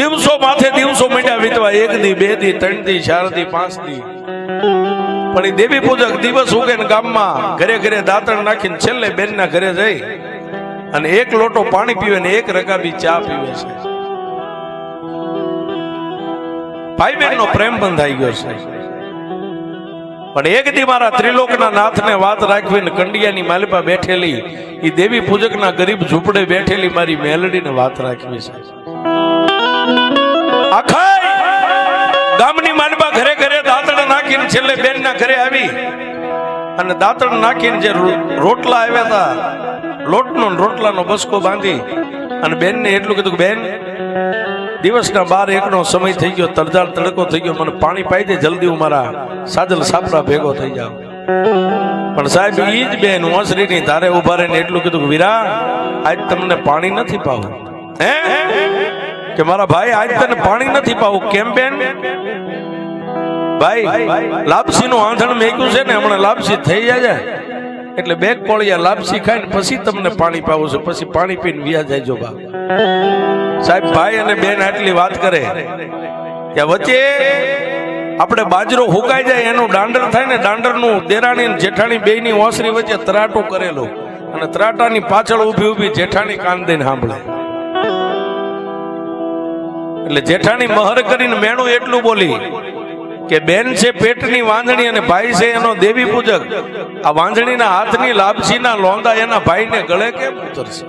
દિવસો માથે દિવસો મીંડા વીતવા એક દી બે દી ત્રણ દી ચાર દી પાંચ દી પણ એ દેવી પૂજક દિવસ ઉગે ને ગામમાં ઘરે ઘરે દાંતણ નાખીને છેલ્લે બેનના ઘરે જઈ અને એક લોટો પાણી પીવે ને એક રકાબી ચા પીવે છે. ભાઈ બહેનનો પ્રેમ બંધાઈ ગયો છે. પણ એક દી મારા ત્રિલોકના નાથને વાત રાખવી ને કંડિયાની માલિપા બેઠેલી એ દેવી પૂજકના ગરીબ ઝૂંપડે બેઠેલી મારી મેલડીને વાત રાખવી છે. આખા ગામની માલિપા ઘરે ઘરે દાંતણ નાખીને છેલ્લે બેનના ઘરે આવી. અને દાંતણ નાખીને જે રોટલા આવ્યા હતા, લોટનો રોટલાનો બસકો બાંધી અને બેનને એટલું કીધું બેન, દિવસના બાર એકનો સમય થઈ ગયો, તડજાળ તડકો થઈ ગયો, મને પાણી પાઈ દે, જલ્દી હું મારા સાજલ સાપરા ભેગો થઈ જાઉં. પણ સાહેબ, ઈ જ બેન ઓસરીની ધારે ઊભા રહીને એટલું કીધું વીરા, આજ તમને પાણી નથી પાવું. હે? કે મારા ભાઈ, આજ તને પાણી નથી પાવું. કેમ બેન? ભાઈ લાપસી નું આંધણ મેક્યું છે ને, હમણાં લાપસી થઈ જાય એટલે બે કોળિયા લાપસી ખાઈને પછી તમને પાણી પાવું છે. પછી પાણી પીને વ્યા જાય જો બા સાહેબ, ભાઈ અને બેન આટલી વાત કરે કે વચ્ચે આપણે બાજરો હુકાઈ જાય, એનું દાંડર થાય ને, દાંડરનું દેરાણી જેઠાણી જેઠાણી બેયની ઓસરી વચ્ચે તરાટો કરેલો. અને તરાટાની પાછળ ઊભી ઊભી જેઠાણી કાન દઈને સાંભળે. એટલે જેઠાણી મહર કરીને મેણું એટલું બોલી કે બેન છે પેટની વાંજણી અને ભાઈ છે એનો દેવી પૂજક. આ વાંજણીના હાથની લાપસીના લોંદા એના ભાઈને ગળે કેમ ઉતરશે?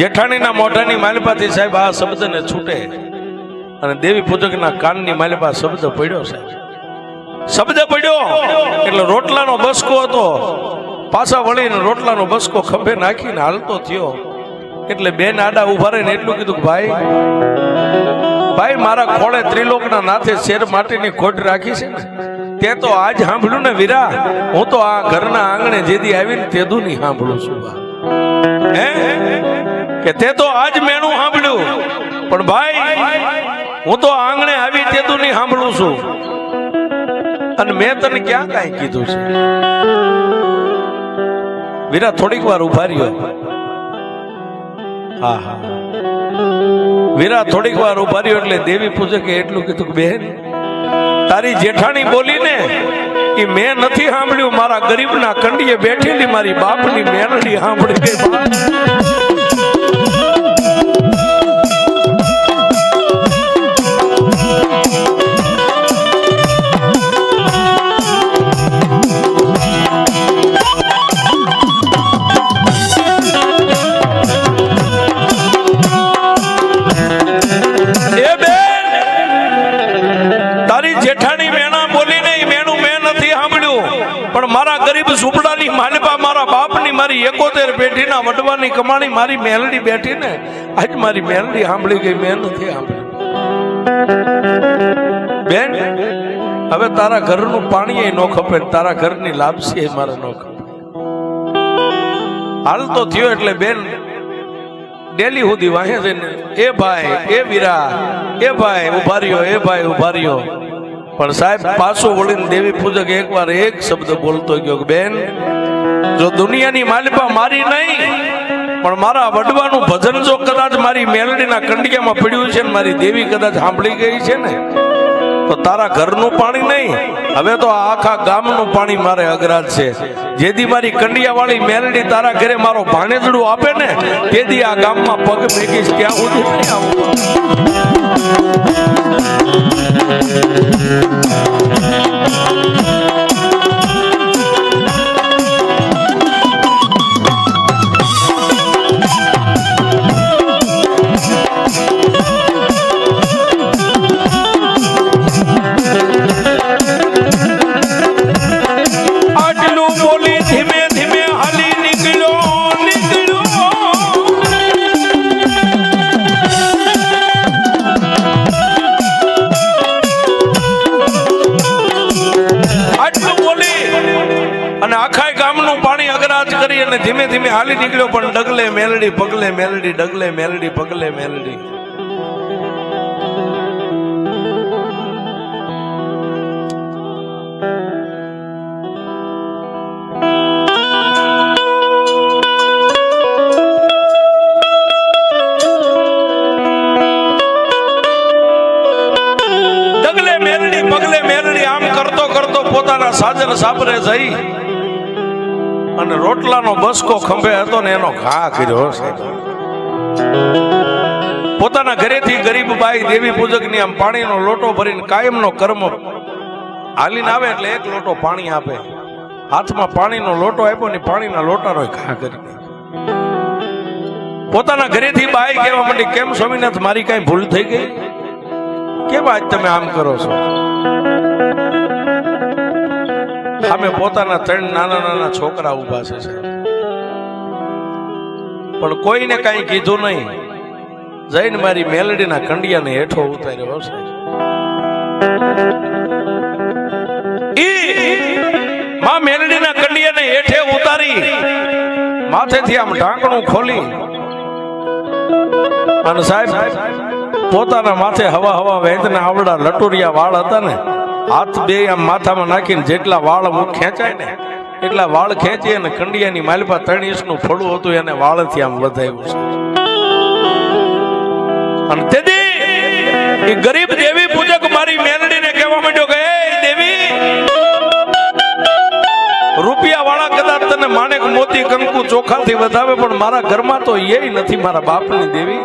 જેઠાણીના મોઢાની માલિપાથી સાહેબ આ શબ્દને છૂટે અને દેવી પૂજકના કાનની માલિપા શબ્દ પડ્યો સાહેબ. શબ્દ પડ્યો એટલે રોટલાનો બસકો હતો. પાછા વળીને રોટલાનો બસકો ખભે નાખીને હાલતો થયો. એટલે બેન આડા ઊભા રહીને એટલું કીધું ભાઈ ભાઈ, મારા ખોળે ત્રિલોકના નાથે શેર માટીની ખોટ રાખી છે ને? તે તો આજ સાંભળ્યું ને વીરા. હું તો આ ઘરના આંગણે જેદી આવીને તેદું નહીં સાંભળું છું. હે? કે તે તો આજ મેણું સાંભળ્યું. પણ ભાઈ, હું તો આંગણે આવી તેદું નહીં સાંભળું છું. અને મેં તને ક્યાં કાંઈ કીધું છે? વીરા થોડીક વાર ઊભા રહ્યો. હા હા વીરા થોડીક વાર ઊભા રહ્યો એટલે દેવી પૂજકે એટલું કીધું કે, બેન, તારી જેઠાણી બોલીને એ મેં નથી સાંભળ્યું. મારા ગરીબના કંડીએ બેઠેલી મારી બાપની મેલડી સાંભળી. મારી મેલડી બેઠી ને, આજ મારી મેલડી સાંભળી ગઈ, મેં નથી સાંભળી. બેન, હવે તારા ઘરનું પાણી એ ન ખપે તારા ઘરની લાપસી એ મારે ન ખપે. હાલ તો થયો એટલે બેન, ડેલી સુધી વાહે છે ને એ ભાઈ, એ વીરા એ ભાઈ ઊભા રહ્યો, એ ભાઈ ઊભા રહ્યો. પણ સાહેબ, પાછો વળીને દેવી પૂજક એકવાર એક શબ્દ બોલતો ગયો બેન, જો દુનિયાની માલિપા મારી નહીં પણ મારા વડવાનું ભજન જો કદાચ મારી મેલડીના કંડિયામાં પડ્યું છે ને મારી દેવી કદાચ સાંભળી ગઈ છે ને, તો તારા ઘરનું પાણી નહીં. હવે તો આખા ગામનું પાણી મારે અઘરાજ છે. જેથી મારી કંડિયાવાળી મેલડી તારા ઘરે મારો ભાણેજડું આપે ને, તેથી આ ગામમાં પગ ભેગીશ ક્યાં સુધી નહીં આવું અને આખા ગામનું પાણી અગરાજ કરી અને ધીમે ધીમે હાલી નીકળ્યો, પણ ડગલે મેલડી, પગલે મેલડી, ડગલે મેલડી, પગલે મેલડી. પગલે મેલડી, આમ કરતો કરતો પોતાના સાજર સાબરે જઈ. અને રોટલાનો બસકો ખંભે હતો ને એનો ઘા કર્યો પોતાના ઘરેથી ગરીબ બાઈ દેવી પૂજકની આમ પાણીનો લોટો ભરીને કાયમનો કર્મ હાલીને આવે એટલે એક લોટો પાણી આપે. હાથમાં પાણીનો લોટો આપ્યો ને પાણીના લોટાનો ઘા કરી પોતાના ઘરેથી બાઈ કહેવા માંડી, કેમ સ્વામિનાથ, મારી કઈ ભૂલ થઈ ગઈ? કેમ આજ તમે આમ કરો છો? સામે પોતાના ત્રણ નાના નાના છોકરા ઊભા છે. પણ કોઈને કાંઈ કીધું નહીં. જઈને મારી મેલડીના કંડિયાને હેઠો ઉતાર્યો હશે માં મેલડીના કંડિયાને હેઠે ઉતારી. માથેથી આમ ઢાંકણું ખોલી. અને સાહેબ, પોતાના માથે હવા હવા વેદના આવડા લટુરિયા વાળ હતા ને હાથ બે આમ માથામાં નાખીને જેટલા વાળ ખેંચાય ને, એટલા વાળ ખેંચી અને કંડિયાની માલપા ત્રણ ઇંચનું ફળું હતું, એને વાળથી આમ વધાવ્યું છે. અને તેથી એ ગરીબ દેવી પૂજક મારી મેલડીને કહેવા માંડ્યો કે, "એ દેવી રૂપિયા વાળા કદાચ તને માણેક મોતી કંકુ ચોખાથી વધાવે, પણ મારા ઘરમાં તો એ નથી મારા બાપની દેવી.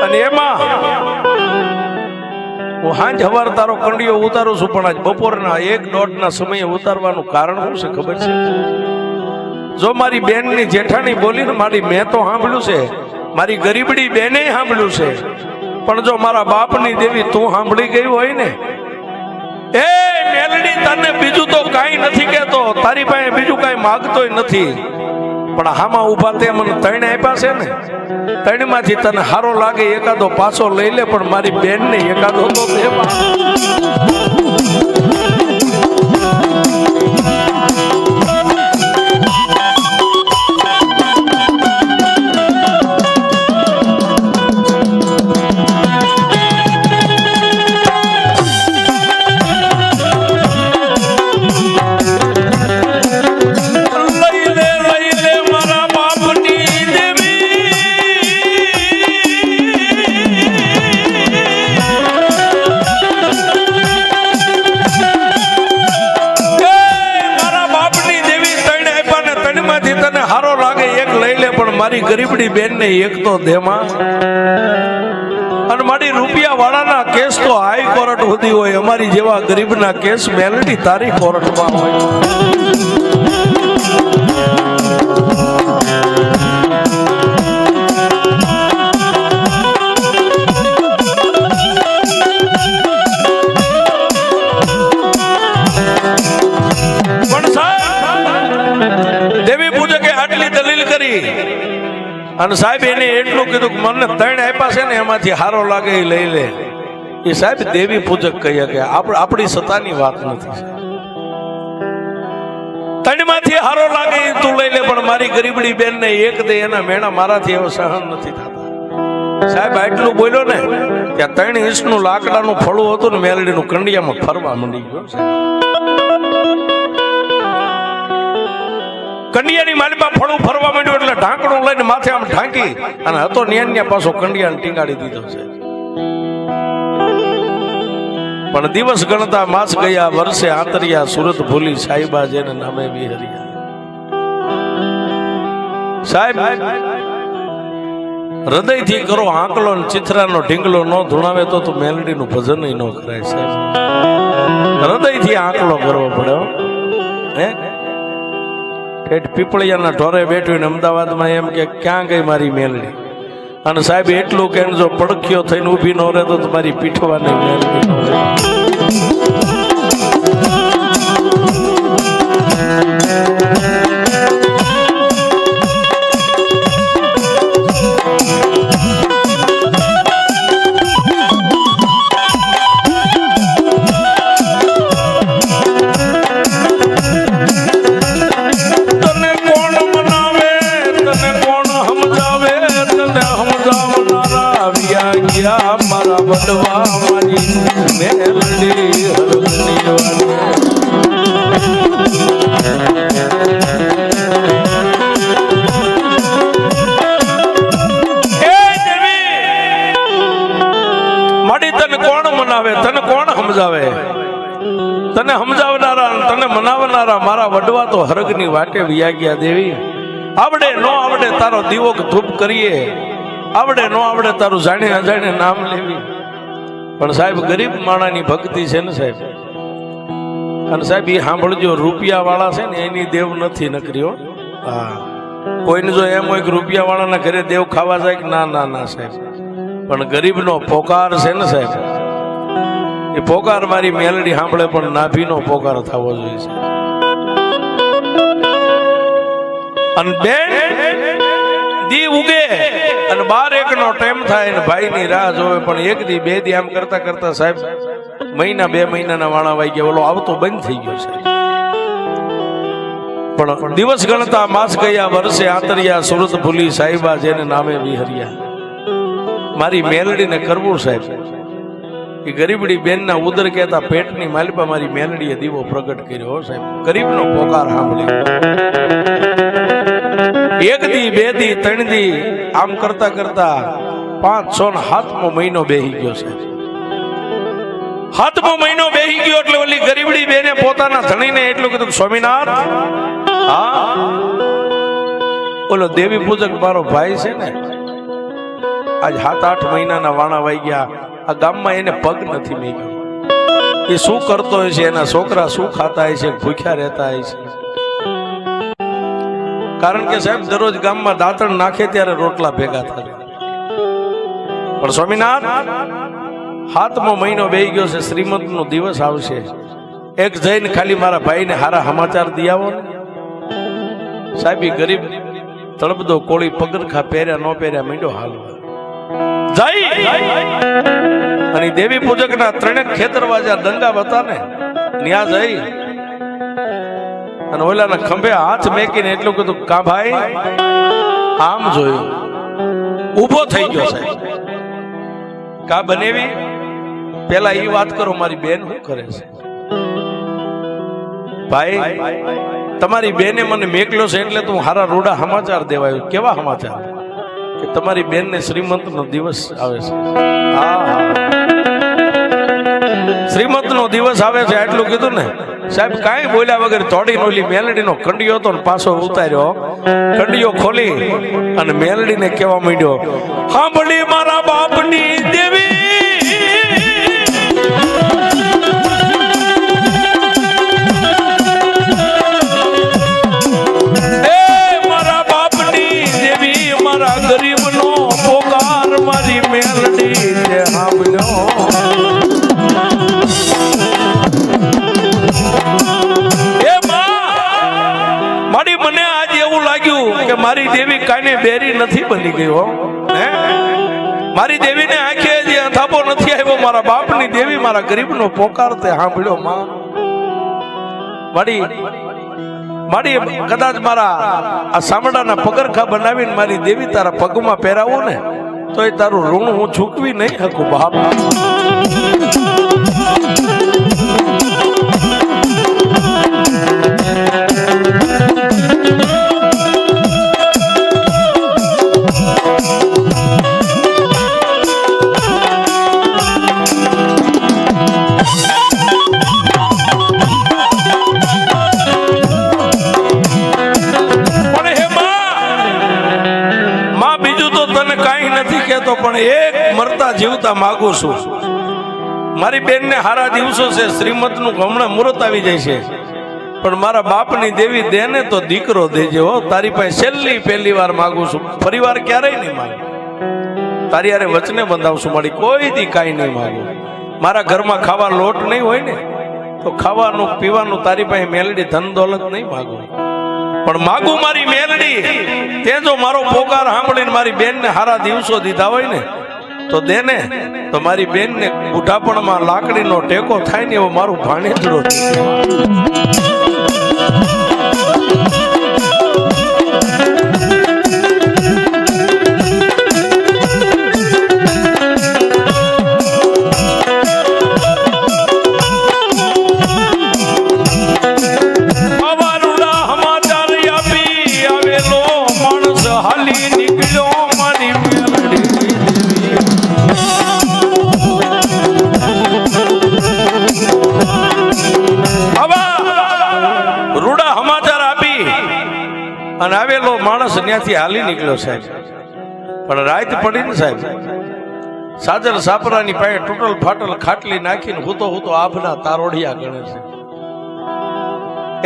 અને એમાં હું હાંજ હવાર તારો કંડિયો ઉતારું છું, પણ આજ બપોરના એક દોઢના સમયે ઉતારવાનું કારણ શું છે ખબર છે? જો મારી બેનની જેઠાણી બોલી ને મારી મેં તો સાંભળ્યું છે, મારી ગરીબડી બેને સાંભળ્યું છે, પણ જો મારા બાપની દેવી તું સાંભળી ગઈ હોય ને, એ મેલડી, તને બીજું તો કાંઈ નથી કહેતો, તારી પાસે બીજું કાંઈ માગતોય નથી. પણ હામાં ઊભા તે મને ત્રણ આપ્યા છે ને. ત્રણમાંથી તને હારો લાગે, એકાદો પાછો લઈ લે, પણ મારી બેન ને એકાદો તો દે એક તો દેમાં અને મારી રૂપિયા વાળાના કેસ તો હાઈ કોર્ટ સુધી હોય. અમારી જેવા ગરીબના કેસ મેલડી તારી કોર્ટમાં હોય. અને સાહેબ, એને એટલું કીધું કે મને ત્રણ આપ્યા છે ને, એમાંથી હારો લાગે એ લઈ લે. એ સાહેબ દેવી પૂજક કહી કે આપણે સત્તાની વાત નથી. ત્રણમાંથી હારો લાગે એ તું લઈ લે, પણ મારી ગરીબડી બેન ને એક દે, એના મેણા મારાથી એવો સહન નથી થતા. સાહેબ, આટલું બોલ્યો ને, ત્યાં ત્રણ ઇંચનું લાકડાનું ફળું હતું ને, મેલડીનું કંડિયામાં ફરવા મંડી ગયો કંડિયાની માલિપા ફળું ફરવા માંડ્યું એટલે ઢાંકણું લઈને માથે આમ ઢાંકી અને હતો ન્યાન્યા પાછો કંડિયાને ટીંગાડી દીધો છે. પણ દિવસ ગણતા માસ ગયા, વર્ષે આંતરિયા સુરત ભૂલી સાહેબા જેને નામે વિહરિયા. સાહેબ, હૃદયથી કરો આંકલો ને ચિથરાનો ઢીંગલો ન ધૂણાવે તો તું મેલડીનું ભજન ન કરાય સાહેબ. હૃદયથી આંકલો કરવો પડ્યો હો. ઠેઠ પીપળિયાના ઢોરે બેઠું ને અમદાવાદમાં એમ કે, ક્યાં ગઈ મારી મેલડી? અને સાહેબ, એટલું કે જો પડખ્યો થઈને ઊભી ન રહે તો તમારી પીઠવાની મેલડી વડવા તને કોણ સમજાવે? તને સમજાવનારા તને મનાવનારા મારા વડવા તો હરગની વાટે વ્યાગ્યા દેવી. આવડે નો આવડે તારો દીવો ધૂપ કરીએ. આવડે નો આવડે તારું જાણે અજાણે નામ લેવી. પણ સાહેબ ગરીબ માણાની ભક્તિ છે ને સાહેબ? અને સાહેબ એ સાંભળજો રૂપિયા વાળા છે ને એની દેવ નથી નકરીઓ હા. કોઈને જો એમ હોય કે રૂપિયા વાળાના ઘરે દેવ ખાવા જાય કે ના ના ના સાહેબ. પણ ગરીબનો પોકાર છે ને સાહેબ એ પોકાર મારી મેલડી સાંભળે પણ નાભીનો પોકાર થવો જોઈએ અને બેન દી ઉગે અને બાર એક નો ટાઈમ થાય ને ભાઈ ની રાહ જોવે, પણ એક દી બે દી આમ કરતા કરતા સાહેબ, મહિના બે મહિનાના વાણા વાઈ ગયા. ઓલો આવતો બંધ થઈ ગયો છે. પણ દિવસ ગણતા માસ ગયા, વર્ષે આંતરિયા, સુરત ભૂલી સાહેબા જેને નામે વિહર્યા. મારી મેલડીને કરવું સાહેબ, એ ગરીબડી બેનના ઉદર કહેતા પેટની માલિપા મારી મેલડીએ દીવો પ્રગટ કર્યો સાહેબ. ગરીબનો પોકાર સાંભળી એક દી, બે દી, ત્રણ દી, આમ કરતા કરતા પાંચ, છ ને મહિનો બેહી ગયો છે. સાતમો મહિનો બેહી ગયો એટલે ઓલી ગરીબડી બેને પોતાના ધણીને એટલું કીધું સ્વામિનાથ હા? ઓલો દેવી પૂજક મારો ભાઈ છે ને, આજ સાત, આઠ મહિનાના વાણા વાઈ ગયા. આ ગામમાં એને પગ નથી મેગ્યો એ શું કરતો હોય છે? એના છોકરા શું ખાતા હોય છે? ભૂખ્યા રહેતા હોય છે? કારણ કે સાહેબ, દરરોજ ગામમાં દાંતણ નાખે ત્યારે રોટલા ભેગા થાય. પણ સ્વામિનાથ હાથમો મહિનો બે ગયો છે શ્રીમંત નો દિવસ આવશે. એક જઈને ખાલી મારા ભાઈને હારા સમાચાર દી આવો સાહેબ ગરીબ તળપદો કોળી પગરખા પહેર્યા, ન પહેર્યા, મીંડો હાલવા જઈ અને દેવી પૂજક ના ત્રણેક ખેતર વાજા દંગા બતા ને. ન્યા જઈ અને ઓલાના ખંભે હાથ મેકીને એટલું કીધું, કા ભાઈ, આમ જોયું. ઊભો થઈ ગયો સાહેબ. કા બનેવી? પેલા એ વાત કરો, મારી બેન શું કરે છે? ભાઈ, તમારી બેને મને મેકલ્યો છે એટલે તું હારા રૂડા સમાચાર દેવાયો. કેવા સમાચાર? કે તમારી બેન ને શ્રીમંત નો દિવસ આવે છે. હા. શ્રીમંતનો દિવસ આવે છે, આટલું કીધું ને. સાહેબ, કાંઈ બોલ્યા વગર તોડી ઓલી મેલડી નો કંડિયો હતો ને પાછો ઉતાર્યો. કંડિયો ખોલી અને મેલડી ને કેવા માંડ્યો, સાંભળી મારા બાપની દેવી. નથી બની ગયો મારી દેવીને આંખે જે નથી આવ્યો, મારા બાપની દેવી મારા ગરીબનો પોકાર તે સાંભળ્યો, માં. મારી મારી કદાચ મારા આ સામડાના પગરખા બનાવીને મારી દેવી તારા પગમાં પહેરાવો ને તો એ તારું ઋણ હું ચૂકવી નહીં શકું, બાપ. મરતા માંગુ છું. મારી બેનને હારા દિવસો છે શ્રીમતનું હમણાં મુહૂર્ત આવી જાય છે. પણ મારા બાપની દેવી દેને તો દીકરો દેજે હો. તારી પાસે છેલ્લી પહેલી વાર માંગુ છું. ફરી વાર ક્યારેય નહીં માંગુ. તારી યારે વચને બંધાવશું. મારી કોઈ દી કાંઈ નહીં માંગુ. મારા ઘરમાં ખાવા લોટ નહીં હોય ને, તો ખાવાનું, પીવાનું તારી પાસે મેલડી ધન દોલત નહીં માંગુ. પણ માગું મારી મેલડી. તે જો મારો પોકાર સાંભળીને મારી બેનને હારા દિવસો દીધા હોય ને તો દે ને. તો મારી બેનને બુઢાપણમાં લાકડીનો ટેકો થાય ને એવો મારું ભાણેજડો હાલી સાહેબ. પણ રાત પડી ને સાહેબ સાજર સાપરાની પાસે તૂટલ ફાટલ ખાટલી નાખીને હુતો હુતો આભના તારોડિયા ગણે છે.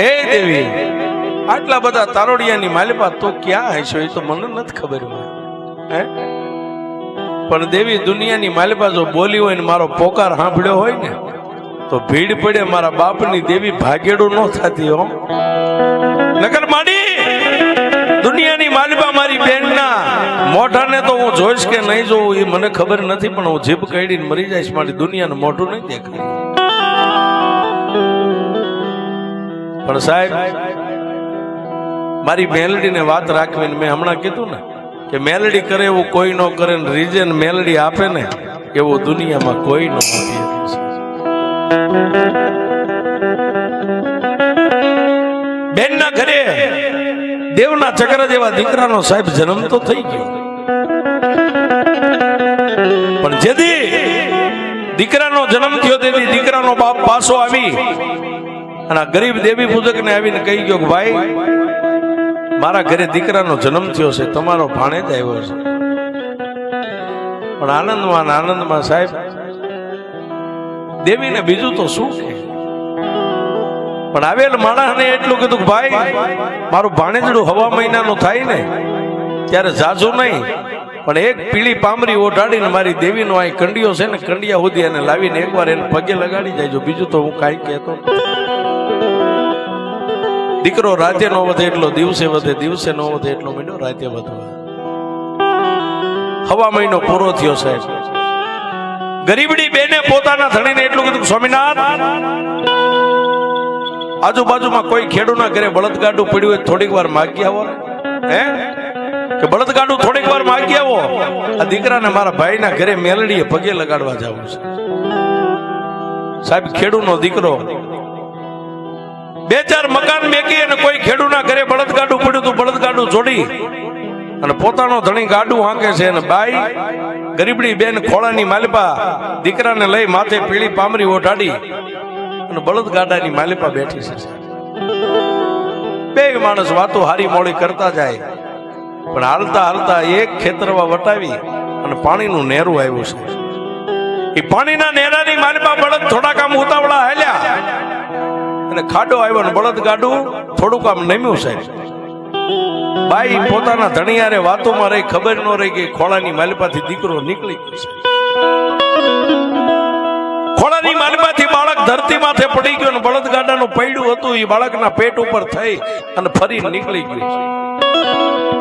એ દેવી આટલા બધા તારોડિયાની માલિપા તો ક્યાં હશો એ તો મને નથી ખબર હે? પણ દેવી દુનિયાની માલિપા જો બોલી હોય ને મારો પોકાર સાંભળ્યો હોય ને તો ભીડ પડે મારા બાપની દેવી ભાગેડું ન થતી હો. નકર માડી દુનિયાની મોઢાને તો હું જોઈશ કે નહીં જોઉં, એ મને ખબર નથી, પણ હું જીભ કાઢીને મરી જઈશ, મારી દુનિયાને મોઢું નહીં દેખાય. પણ સાહેબ, મારી મેલડીને વાત રાખવીને મેં હમણાં કીધું ને કે મેલડી કરે એવું કોઈ ન કરે ને રીઝન મેલડી આપે ને, એવું દુનિયામાં કોઈ ન આપી બેનના ઘરે દેવના ચક્ર જેવા દીકરાનો સાહેબ જન્મ તો થઈ ગયો. પણ જેથી દીકરાનો જન્મ થયો, તેથી દીકરાનો બાપ પાછો આવી અને ગરીબ દેવી પૂજક ને આવીને કહી ગયો કે, ભાઈ, મારા ઘરે દીકરાનો જન્મ થયો છે, તમારો ભાણે જ આવ્યો છે. પણ આનંદમાં આનંદમાં સાહેબ, દેવીને બીજું તો શું કે? પણ આવેલ માણસને એટલું કીધું કે, ભાઈ, મારું ભાણેજડું હવા મહિનાનું થાય ને ત્યારે જાજુ નહીં. પણ એક પીળી પામરી ઓઢાડીને મારી દેવીનો આ કંડિયો છે ને કંડિયા સુધી એને લાવીને એકવાર એને પગે લગાડી જાય. બીજું તો હું કાંઈ કહેતો દીકરો રાતે નો વધે એટલો દિવસે વધે, દિવસે નો વધે એટલો મહિનો રાતે વધવા હવા મહિનો પૂરો થયો સાહેબ. ગરીબડી બેને પોતાના ધણીને એટલું કીધું સ્વામિનાથ, આજુબાજુમાં કોઈ ખેડૂના ઘરે બળદગાડું પડ્યું હોય થોડીક વાર માગી આવો હે? કે બળદગાડું થોડીક વાર માગી આવો. આ દીકરાને મારા ભાઈના ઘરે મેલડીએ પગે લગાડવા જવું છે. સાહેબ, ખેડૂનો દીકરો. બે ચાર મકાન મેકી અને કોઈ ખેડૂના ઘરે બળદગાડું પડ્યું તું, બળદગાડું જોડી. અને પોતાનો ધણી ગાડું હાંકે છે અને બાઈ, ગરીબડી બેન ખોળાની માલિપા દીકરાને લઈ માથે પીળી પામરી ઓઢાડી અને બળદગાડાની માલિપા બેઠી છે. બે માણસ વાતો હારી મોડી કરતા જાય. પણ હાલતા હાલતા એક ખેતરમાં વટાવી અને પાણીનું નેરું આવ્યું છે. એ પાણીના નેરાની માનમાં બળદ થોડાક આમ ઉતાવળા હાલ્યા. અને ખાડો આવ્યો ને બળદ ગાડું થોડુંક આમ નમ્યું સાહેબ. બાઈ પોતાના ધણિયારે વાતોમાં રહી, ખબર ન રહી કે ખોળાની માલિપાથી દીકરો નીકળી ગયો ખોળાની માલિપાથી બાળક ધરતી માથે પડી ગયો અને બળદ ગાડાનું પૈડું હતું એ બાળકના પેટ ઉપર થઈ અને ફરી નીકળી ગયું છે.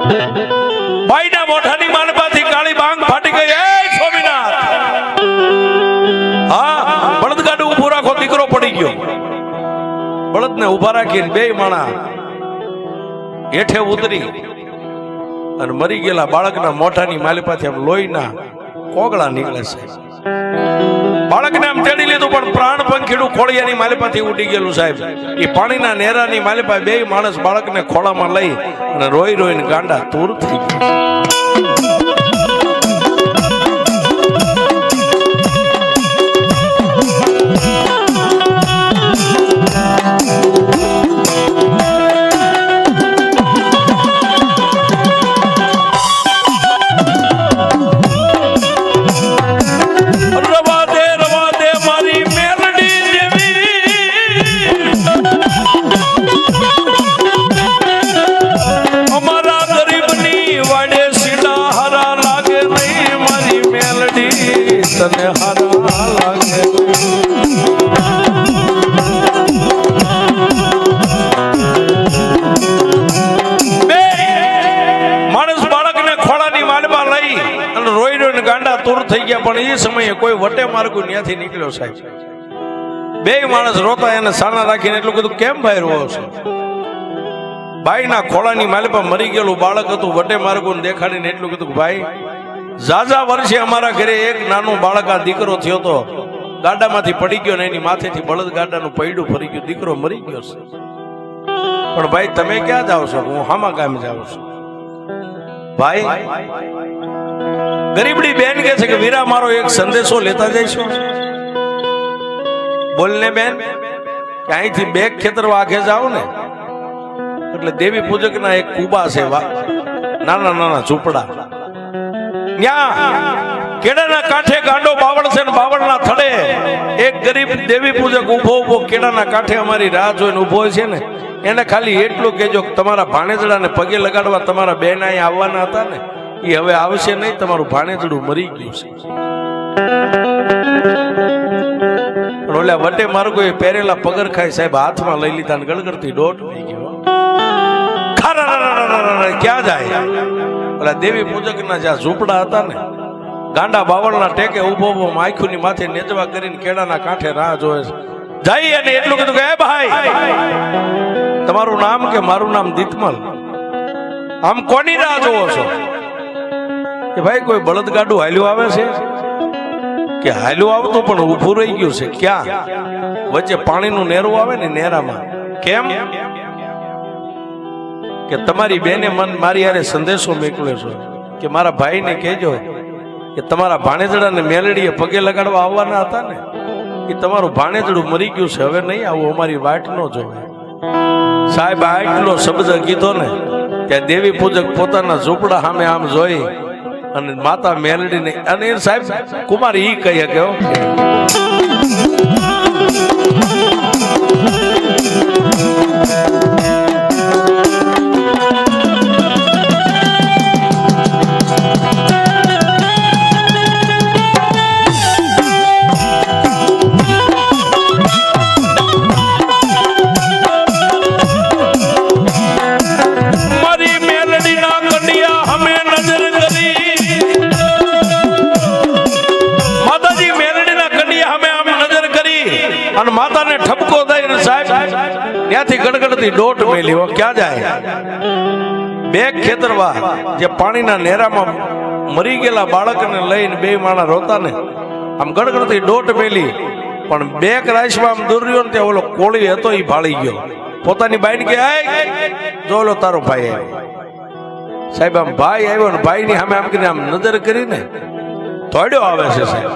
બાઈના મોઢાની માલિપાથી કાળી બાંગ ફાટી ગઈ. એ સ્વામિનાથ! હા, બળદગાડું ઊભું રાખો, દીકરો પડી ગયો. બળદને ઊભા રાખીને બે માણા હેઠે ઉતરી અને મરી ગયેલા બાળકના મોઢાની માલિપાથી આમ લોહીના કોગળા નીકળે છે. બાળકને આમ તેડી લીધું, પણ પ્રાણ પંખીડું ખોળિયાની માલિપાથી ઉડી ગયેલું સાહેબ. એ પાણીના નેરાની માલિપા બે માણસ બાળકને ખોળામાં લઈ અને રોઈ રોઈને ગાંડા તૂર થઈ ગયા. થઈ ગયા, પણ એ સમયે કોઈ વટે માર્ગુ ત્યાંથી નીકળ્યો સાહેબ. બે માણસ રોતા એને સાણા રાખીને એટલું કીધું કેમ ભાઈ રોવો છો? ભાઈના ખોળાની માલિપા મરી ગયેલું બાળક હતું, વટે માર્ગો દેખાડીને એટલું કીધું ભાઈ, ઝાઝા વર્ષે અમારા ઘરે એક નાનો બાળક આ દીકરો થયો તો ગાડામાંથી પડી ગયો ને એની માથેથી બળદ ગાડાનું પૈડું ફરી ગયું, દીકરો મરી ગયો છે. પણ ભાઈ, તમે ક્યાં જાઓ છો? હું હામા ગામે જાઉં છું. ભાઈ ગરીબડી બેન કે છે કે વીરા મારો એક સંદેશો લેતા જઈશું? બોલને બેન, કે અહીંથી બે ખેતર વાઘે જાઓ ને, એટલે દેવી પૂજકના એક કુબા છે નાના નાના ઝૂંપડા. ત્યાં કેળાના કાંઠે ગાંડો બાવળ છે ને બાવળના થડે. એક ગરીબ દેવી પૂજક ઊભો ઊભો કેળાના કાંઠે અમારી રાહ જોઈને ઊભો છે ને, એને ખાલી એટલું કહેજો તમારા ભાણેજડાને પગે લગાડવા તમારા બેન અહીંયા આવવાના હતા ને. એ હવે આવશે નહીં, તમારું ભાણેજડું મરી ગયું છે. પણ ઓલા વટે માર્ગો એ પહેરેલા પગર ખાઈ સાહેબ, હાથમાં લઈ લીધા ને ગળગડતી દોટ થઈ ગયો ક્યાં જાય ઓલા દેવી પૂજકના જ્યાં ઝૂંપડા હતા ને ગાંડા બાવળના ટેકે ઊભો ઊભો માખુની માથે નેજવા કરીને કેળાના કાંઠે રાહ જોવે છે જઈ અને એટલું કીધું કે એ ભાઈ તમારું નામ કે મારું નામ દીતમલ આમ કોની રાહ જોવો છો કે ભાઈ, કોઈ બળદગાડું હાલ્યું આવે છે? કે હાલ્યું આવતું પણ ઊભું રહી ગયું છે? ક્યાં? વચ્ચે પાણીનું નેરું આવે ને નેરામાં. કેમ? કે તમારી બેને મન મારી હારે સંદેશો મોકલ્યો છો કે મારા ભાઈને કહેજો કે તમારા ભાણેજડાને મેલડીએ પગે લગાડવા આવવાના હતા ને, એ તમારું ભાણેજડું મરી ગયું છે. હવે નહીં આવું, અમારી વાટ ન જોવે. સાહેબ આટલો શબ્દ કીધો ને, ત્યાં દેવી પૂજક પોતાના ઝૂંપડા સામે આમ જોઈ અને માતા મેલડીને અને સાહેબ કુમાર ઈ કહી કે ત્યાંથી ગડગડતી દોઢ મેલી ક્યાં જાય? બે ખેતરવા જે પાણીના નેરામાં મરી ગયેલા બાળકને લઈને બે માણા રોતા ને આમ ગડગડતી દોઢ મેલી. પણ બે રાશમાં આમ દૂર રહ્યો ને ત્યાં ઓલો કોળી હતો એ ભાળી ગયો. પોતાની બાઈને કે "આય, જો ઓલો તારો ભાઈ આવ્યો સાહેબ આમ ભાઈ આવ્યો ને ભાઈ ની સામે આમ કરીને આમ નજર કરીને તોડ્યો આવે છે સાહેબ.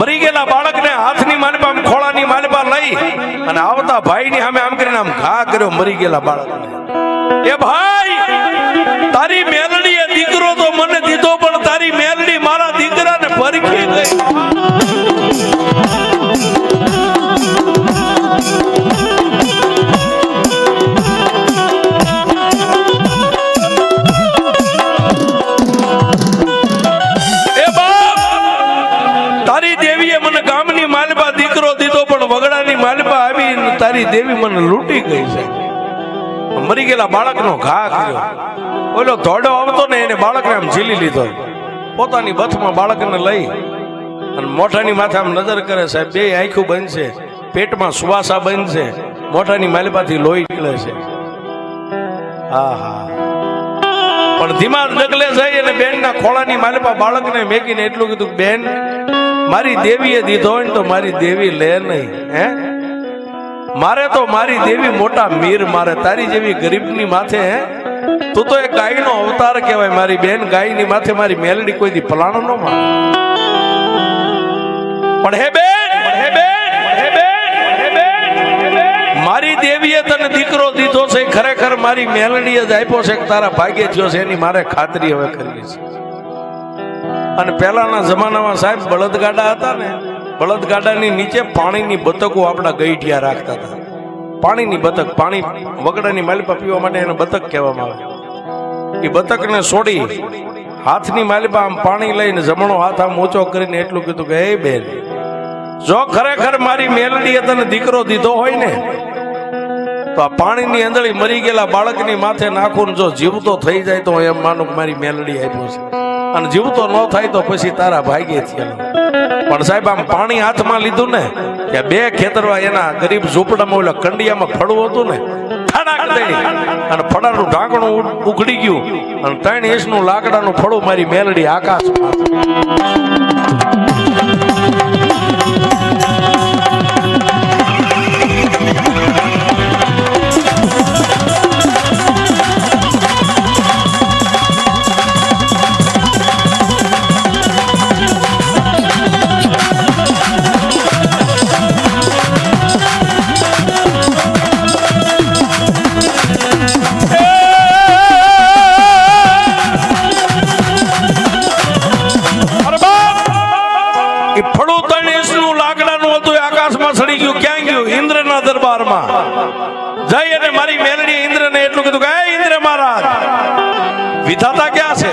મરી ગયેલા બાળકને હાથની માનપા ખોળાની માનપા લઈ અને આવતા ભાઈની સામે આમ કરીને આમ ઘા કર્યો મરી ગયેલા બાળકને. એ ભાઈ, તારી મેલડી એ દીકરો તો મને દીધો પણ તારી મેલડી મારા દીકરાને પરખી ગઈ તારી દેવી મને લૂંટી ગઈ છે. મરી ગયેલા બાળકનો ઘા કર્યો. ઓલો ધોડો આવતો ને એને બાળકને આમ ઝીલી લીધો. પોતાની બથમાં બાળકને લઈ અને મોઢાની માથે આમ નજર કરે સાહેબ, બે આંખું બંધ છે પેટમાં સુવાસા બંધ છે મોઢાની માલપાથી લોહી નીકળે છે. હા હા પણ ધીમા ડગલે જઈ અને બેનના ખોળાની માલપા બાળકને મેકીને એટલું કીધું બેન, મારી દેવીએ દીધો હોય ને તો મારી દેવી લે નહીં. હે? મારે તો મારી દેવી મોટા મીર, મારે તારી જેવી ગરીબની માથે, હે? તું તો એક ગાયનો અવતાર કહેવાય, મારી બેન ગાયની માથે મારી મેલડી કોઈ દી પલાણો ન મારે પણ હે બેન હે બેન હે બેન હે બેન મારી દેવીએ તને દીકરો દીધો છે, ખરેખર મારી મેલડીએ જ આપ્યો છે કે તારા ભાગ્ય થયો છે, એની મારે ખાતરી હવે કરવી છે. અને પહેલાના જમાનામાં સાહેબ બળદગાડા હતા ને બળદગાડાની નીચે પાણીની બતકો આપણા ગઈઠિયા રાખતા હતા. પાણીની બતક, પાણી વગડાની માલિપા પીવા માટે એને બતક કહેવામાં આવે. એ બતકને છોડી હાથની માલિપા આમ પાણી લઈને જમણો હાથ આમ ઊંચો કરીને એટલું કીધું કે, હે બેન, જો ખરેખર મારી મેલડીએ તને દીકરો દીધો હોય ને, તો આ પાણીની અંદળી મરી ગયેલા બાળકની માથે નાખું જો જીવતો થઈ જાય તો એમ માનું મારી મેલડી આપ્યો છે. અને જીવતો ન થાય તો પછી તારા ભાગ્ય થયેલો પણ સાહેબ, આમ પાણી હાથમાં લીધું ને કે બે ખેતરવા એના ગરીબ ઝૂંપડામાં ઓલા કંડિયામાં ફળવું હતું ને અને ફળાનું ઢાંકણું ઉઘડી ગયું. અને ત્રણ ઇંચનું લાકડાનું ફળું મારી મેલડી આકાશમાં. વિધાતા ક્યાં છે?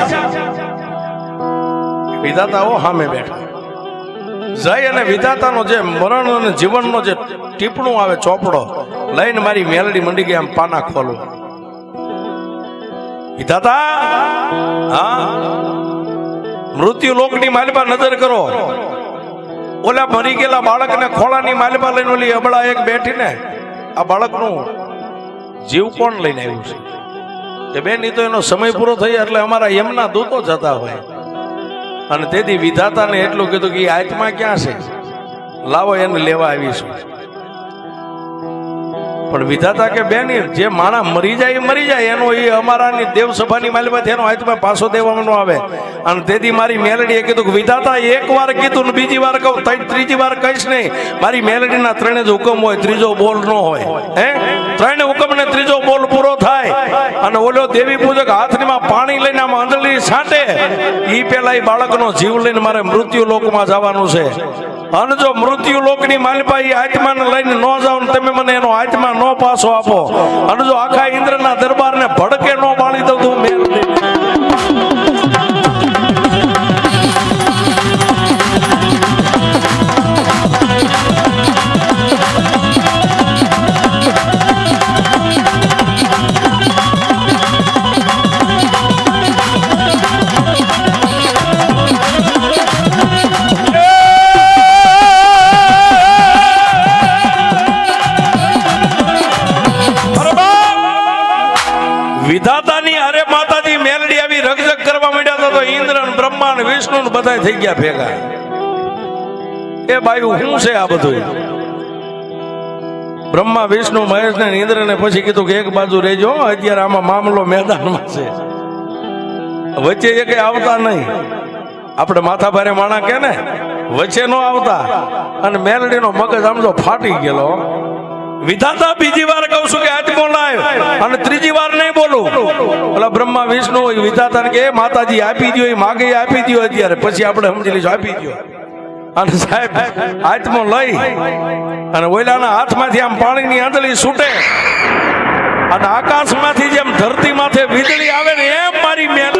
વિધાતાઓ સામે બેઠા. જય અને વિધાતાનો જે મરણ અને જીવનનો જે ટીપણું આવે, ચોપડો, લઈને મારી મેલડી મંડી ગઈ, આમ પાના ખોલું. વિધાતા, હા? મૃત્યુ લોકની માલિપા નજર કરો. ઓલા મરી ગયેલા બાળકને ખોળાની માલિપા લઈને ઓલી અબળા એક બેઠીને આ બાળકનું જીવ કોણ લઈને આવ્યું છે? કે બેન ઈ તો એનો સમય પૂરો થઈ એટલે અમારા યમના દૂતો જતા હોય. અને તેથી વિધાતાને એટલું કીધું કે આત્મા ક્યાં છે? લાવો એને લેવા આવીશું. પણ વિધાતા કે બેન, જે માણા મરી જાય એ મરી જાય, એનો એ અમારાની દેવ સભાની માલિકમાંથી એનો હાથમાં પાછો દેવાનો આવે. અને તેથી મારી મેલડીએ કીધું કે, વિધાતા, એક વાર કીધું ને બીજી વાર કહું ત્રીજી વાર કહીશ નહીં. મારી મેલડીના ત્રણે જ હુકમ હોય, ત્રીજો બોલ ન હોય. હે? ત્રણે હુકમ ને ત્રીજો બોલ પૂરો થાય. અને ઓલો દેવી પૂજક હાથમાં પાણી લઈને આમ આંધળી છાંટે. એ પેલા એ બાળકનો જીવ લઈને મારે મૃત્યુ લોકમાં જવાનું છે. અને જો મૃત્યુ લોકની માલિપા એ આત્માને લઈને ન ને તમે મને એનો આત્મા ન પાછો આપો. અને જો આખા ઇન્દ્રના દરબારને ભડકે ન બાળી દઉં તો થઈ ગયા ભેગા. એ બાયું શું છે આ બધું? બ્રહ્મા, વિષ્ણુ, મહેશ ને ઇન્દ્ર ને પછી કીધું કે એક બાજુ રહેજો અત્યારે આમાં મામલો મેદાનમાં છે. વચ્ચે એ કઈ આવતા નહીં. આપણે માથા ભારે માણા કે ને? વચ્ચે નો આવતા. અને મેલડીનો મગજ આમ તો ફાટી ગયેલો. વિધાતા બીજી વાર કહું છું કે આત્મો લાવ અને ત્રીજી વાર નહીં બોલું. એટલે બ્રહ્મા વિષ્ણુ હોય વિધાતા કે માતાજી આપી દો માગે આપી દો અત્યારે. પછી આપણે સમજી લઈશું, આપી દો અને સાહેબ આત્મો લઈ અને ઓલાના હાથમાંથી આમ પાણીની આંધળી છૂટે. અને આકાશમાંથી જેમ ધરતી માથે વીજળી આવે ને એમ મારી મેલડી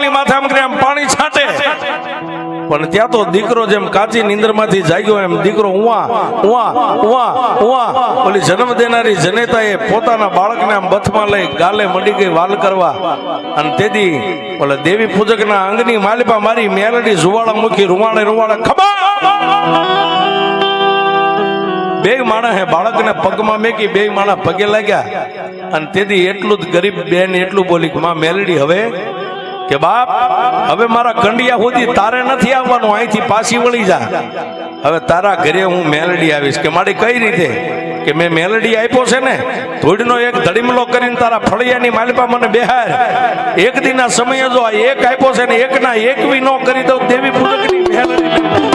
દીકરાના માથે આમ કરી આમ પાણી છાંટે. પણ ત્યાં તો દીકરો જેમ કાચી નીંદરમાંથી જાગ્યો એમ દીકરો ઓલી જન્મ દેનારી જનેતાએ પોતાના બાળકને આમ બથમાં લઈ ગાલે મડી ગઈ વાલ કરવા. અને તેથી ઓલે દેવી પૂજકના અંગની માલિપા મારી મેલડી જુવાળા મૂકી રૂવાડે રૂવાડે ખબર! બે માણસ બાળકને પગમાં મેકી, બે માણસ પગે લાગ્યા. અને તેથી એટલું જ ગરીબ બેન એટલું બોલી કે, માં મેલડી, હવે કે બાપ, હવે મારા કંડિયા સુધી તારે નથી આવવાનું, અહીંથી પાછી વળી જા. હવે તારા ઘરે હું મેલડી આવીશ કે મારી કઈ રીતે? કે મેં મેલડી આપ્યો છે ને, ધૂળનો એક ધડીમલો કરીને તારા ફળિયાની માલિપા મને બેહાર. એક દીના સમયે જો આ એક આપ્યો છે ને, એકના એક બી ન કરી દઉં દેવી પૂજકની મેલડી.